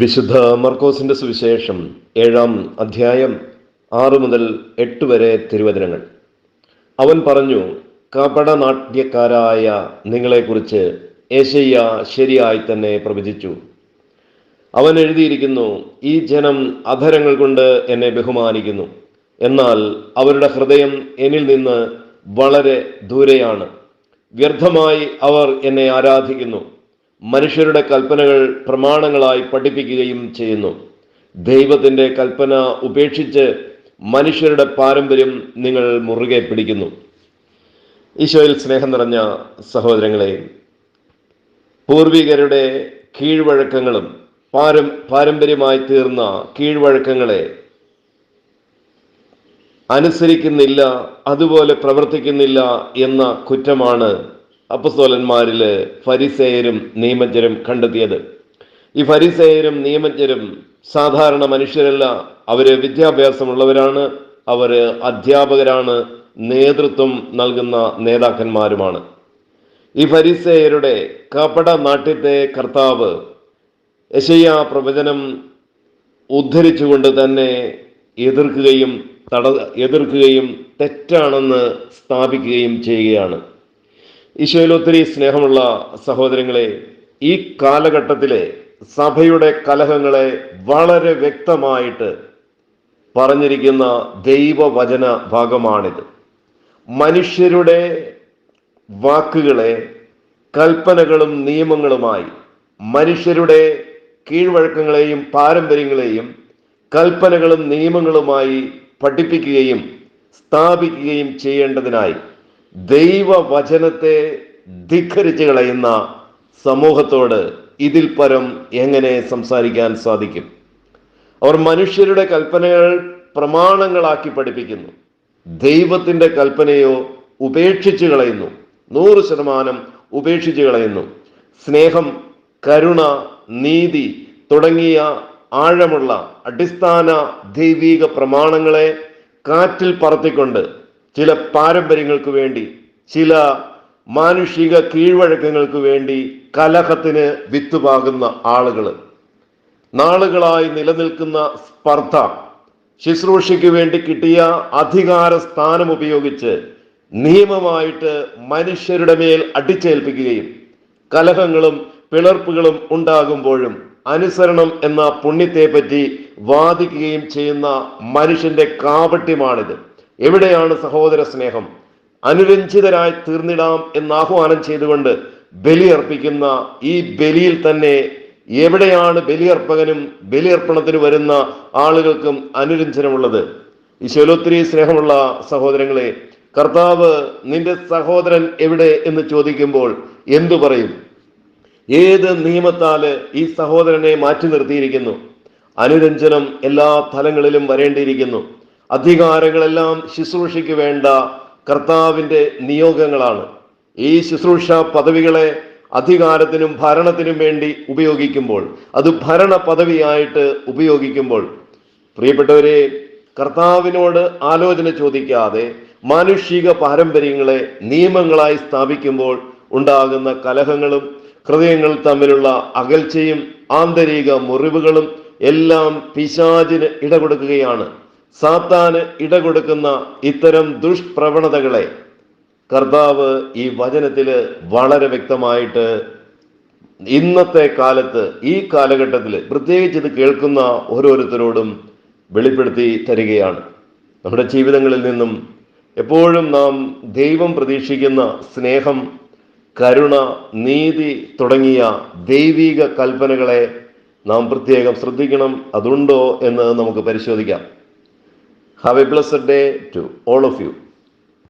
വിശുദ്ധ മർക്കോസിന്റെ സുവിശേഷം ഏഴാം അധ്യായം ആറ് മുതൽ എട്ട് വരെ തിരുവചനങ്ങൾ അവൻ പറഞ്ഞു കപടനാട്യക്കാരായ നിങ്ങളെക്കുറിച്ച് ഏശയ്യ ശരിയായി തന്നെ പ്രവചിച്ചു അവൻ എഴുതിയിരിക്കുന്നു ഈ ജനം അധരങ്ങൾ കൊണ്ട് എന്നെ ബഹുമാനിക്കുന്നു എന്നാൽ അവരുടെ ഹൃദയം എന്നിൽ നിന്ന് വളരെ ദൂരെയാണ് വ്യർത്ഥമായി അവർ എന്നെ ആരാധിക്കുന്നു മനുഷ്യരുടെ കൽപ്പനകൾ പ്രമാണങ്ങളായി പഠിപ്പിക്കുകയും ചെയ്യുന്നു ദൈവത്തിൻ്റെ കൽപ്പന ഉപേക്ഷിച്ച് മനുഷ്യരുടെ പാരമ്പര്യം നിങ്ങൾ മുറുകെ പിടിക്കുന്നു ഈശോയിൽ സ്നേഹം നിറഞ്ഞ സഹോദരങ്ങളെ പൂർവികരുടെ കീഴ്വഴക്കങ്ങളും പാരം പാരമ്പര്യമായി തീർന്ന കീഴ്വഴക്കങ്ങളെ അനുസരിക്കുന്നില്ല അതുപോലെ പ്രവർത്തിക്കുന്നില്ല എന്ന കുറ്റമാണ് അപ്പസ്തോലന്മാരിൽ ഫരിസേയരും നിയമജ്ഞരും കണ്ടെത്തിയത് ഈ ഫരിസേയരും നിയമജ്ഞരും സാധാരണ മനുഷ്യരല്ല അവർ വിദ്യാഭ്യാസമുള്ളവരാണ് അവർ അധ്യാപകരാണ് നേതൃത്വം നൽകുന്ന നേതാക്കന്മാരുമാണ് ഈ ഫരിസേയരുടെ കപട നാട്യത്തെ കർത്താവ് യശയ്യ പ്രവചനം ഉദ്ധരിച്ചുകൊണ്ട് തന്നെ എതിർക്കുകയും തട എതിർക്കുകയും തെറ്റാണെന്ന് സ്ഥാപിക്കുകയും ചെയ്യുകയാണ് ഈശോയിൽ ഒത്തിരി സ്നേഹമുള്ള സഹോദരങ്ങളെ ഈ കാലഘട്ടത്തിലെ സഭയുടെ കലഹങ്ങളെ വളരെ വ്യക്തമായിട്ട് പറഞ്ഞിരിക്കുന്ന ദൈവവചന ഭാഗമാണിത് മനുഷ്യരുടെ വാക്കുകളെ കൽപ്പനകളും നിയമങ്ങളുമായി മനുഷ്യരുടെ കീഴ്വഴക്കങ്ങളെയും പാരമ്പര്യങ്ങളെയും കൽപ്പനകളും നിയമങ്ങളുമായി പഠിപ്പിക്കുകയും സ്ഥാപിക്കുകയും ചെയ്യേണ്ടതിനായി ദൈവവചനത്തെ ധിഖരിച്ച് കളയുന്ന സമൂഹത്തോട് ഇതിൽ പരം എങ്ങനെ സംസാരിക്കാൻ സാധിക്കും അവർ മനുഷ്യരുടെ കൽപ്പനകൾ പ്രമാണങ്ങളാക്കി പഠിപ്പിക്കുന്നു ദൈവത്തിൻ്റെ കൽപ്പനയോ ഉപേക്ഷിച്ചു കളയുന്നു നൂറ് ശതമാനം ഉപേക്ഷിച്ചു കളയുന്നു സ്നേഹം കരുണ നീതി തുടങ്ങിയ ആഴമുള്ള അടിസ്ഥാന ദൈവീക പ്രമാണങ്ങളെ കാറ്റിൽ പറത്തിക്കൊണ്ട് ചില പാരമ്പര്യങ്ങൾക്ക് വേണ്ടി ചില മാനുഷിക കീഴ്വഴക്കങ്ങൾക്ക് വേണ്ടി കലഹത്തിന് വിത്തുപാകുന്ന ആളുകൾ നാളുകളായി നിലനിൽക്കുന്ന സ്പർദ്ധ ശുശ്രൂഷയ്ക്ക് വേണ്ടി കിട്ടിയ അധികാര സ്ഥാനം ഉപയോഗിച്ച് നിയമമായിട്ട് മനുഷ്യരുടെ മേൽ അടിച്ചേൽപ്പിക്കുകയും കലഹങ്ങളും പിളർപ്പുകളും ഉണ്ടാകുമ്പോഴും അനുസരണം എന്ന പുണ്യത്തെപ്പറ്റി വാദിക്കുകയും ചെയ്യുന്ന മനുഷ്യന്റെ കാപട്യമാണിത് എവിടെയാണ് സഹോദര സ്നേഹം അനുരഞ്ജിതരായി തീർന്നിടാം എന്ന് ആഹ്വാനം ചെയ്തുകൊണ്ട് ബലിയർപ്പിക്കുന്ന ഈ ബലിയിൽ തന്നെ എവിടെയാണ് ബലിയർപ്പകനും ബലിയർപ്പണത്തിന് വരുന്ന ആളുകൾക്കും അനുരഞ്ജനമുള്ളത് ഈ ഈശോലൊത്തിരി സ്നേഹമുള്ള സഹോദരങ്ങളെ കർത്താവ് നിന്റെ സഹോദരൻ എവിടെ എന്ന് ചോദിക്കുമ്പോൾ എന്തു പറയും ഏത് നിയമത്താല് ഈ സഹോദരനെ മാറ്റി നിർത്തിയിരിക്കുന്നു അനുരഞ്ജനം എല്ലാ തലങ്ങളിലും വരേണ്ടിയിരിക്കുന്നു അധികാരങ്ങളെല്ലാം ശുശ്രൂഷയ്ക്ക് വേണ്ട കർത്താവിൻ്റെ നിയോഗങ്ങളാണ് ഈ ശുശ്രൂഷ പദവികളെ അധികാരത്തിനും ഭരണത്തിനും വേണ്ടി ഉപയോഗിക്കുമ്പോൾ അത് ഭരണ പദവിയായിട്ട് ഉപയോഗിക്കുമ്പോൾ പ്രിയപ്പെട്ടവരെ കർത്താവിനോട് ആലോചന ചോദിക്കാതെ മാനുഷിക പാരമ്പര്യങ്ങളെ നിയമങ്ങളായി സ്ഥാപിക്കുമ്പോൾ ഉണ്ടാകുന്ന കലഹങ്ങളും ഹൃദയങ്ങൾ തമ്മിലുള്ള അകൽച്ചയും ആന്തരിക മുറിവുകളും എല്ലാം പിശാചിന് ഇടകൊടുക്കുകയാണ് സാത്താന് ഇടകൊടുക്കുന്ന ഇത്തരം ദുഷ്പ്രവണതകളെ കർത്താവ് ഈ വചനത്തിൽ വളരെ വ്യക്തമായിട്ട് ഇന്നത്തെ കാലത്ത് ഈ കാലഘട്ടത്തിൽ പ്രത്യേകിച്ച് ഇത് കേൾക്കുന്ന ഓരോരുത്തരോടും വെളിപ്പെടുത്തി തരികയാണ് നമ്മുടെ ജീവിതങ്ങളിൽ നിന്നും എപ്പോഴും നാം ദൈവം പ്രതീക്ഷിക്കുന്ന സ്നേഹം കരുണ നീതി തുടങ്ങിയ ദൈവിക കൽപ്പനകളെ നാം പ്രത്യേകം ശ്രദ്ധിക്കണം അതുണ്ടോ എന്ന് നമുക്ക് പരിശോധിക്കാം have a blessed day to all of you